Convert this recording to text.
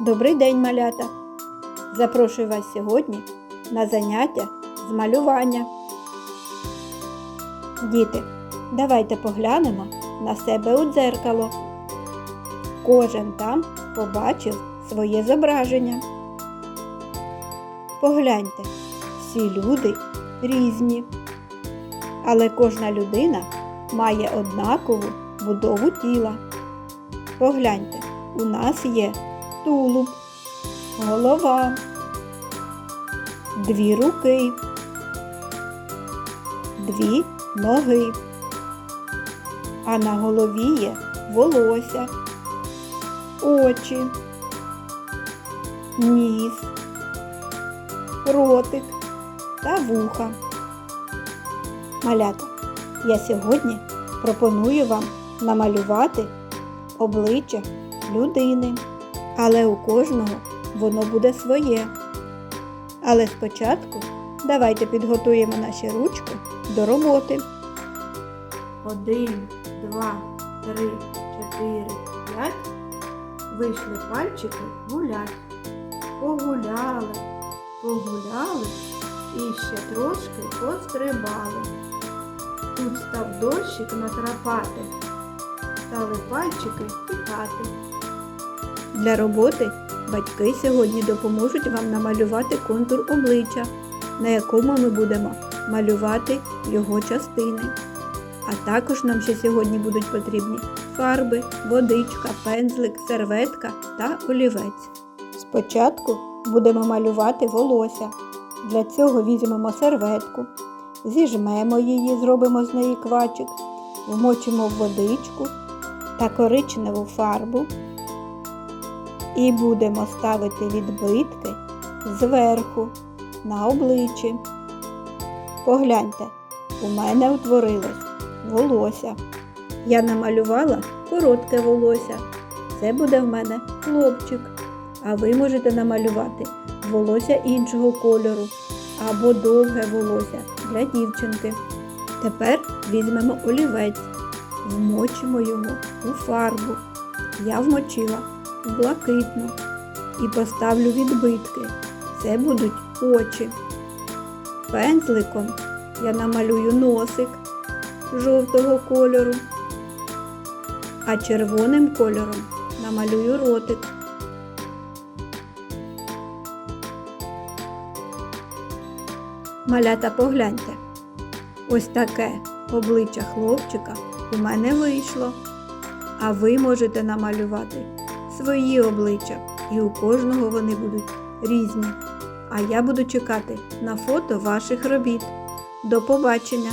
Добрий день, малята! Запрошую вас сьогодні на заняття з малювання. Діти, давайте поглянемо на себе у дзеркало. Кожен там побачив своє зображення. Погляньте, всі люди різні, але кожна людина має однакову будову тіла. Погляньте, у нас є тулуб, голова, дві руки, дві ноги, а на голові є волосся, очі, ніс, ротик та вуха. Малята, я сьогодні пропоную вам намалювати обличчя людини, але у кожного воно буде своє. Але спочатку давайте підготуємо наші ручки до роботи. Один, два, три, чотири, п'ять. Вийшли пальчики гулять. Погуляли, погуляли і ще трошки пострибали. Тут став дощик накрапати, стали пальчики пікати. Для роботи батьки сьогодні допоможуть вам намалювати контур обличчя, на якому ми будемо малювати його частини. А також нам ще сьогодні будуть потрібні фарби, водичка, пензлик, серветка та олівець. Спочатку будемо малювати волосся. Для цього візьмемо серветку, зіжмемо її, зробимо з неї квачик, вмочимо в водичку та коричневу фарбу і будемо ставити відбитки зверху на обличчі. Погляньте, у мене утворилось волосся. Я намалювала коротке волосся. Це буде в мене хлопчик. А ви можете намалювати волосся іншого кольору або довге волосся для дівчинки. Тепер візьмемо олівець, вмочимо його у фарбу. Я вмочила блакитну і поставлю відбитки. Це будуть очі. Пензликом я намалюю носик жовтого кольору, а червоним кольором намалюю ротик. Малята погляньте. Ось таке обличчя хлопчика у мене вийшло. А ви можете намалювати свої обличчя, і у кожного вони будуть різні. А я буду чекати на фото ваших робіт. До побачення!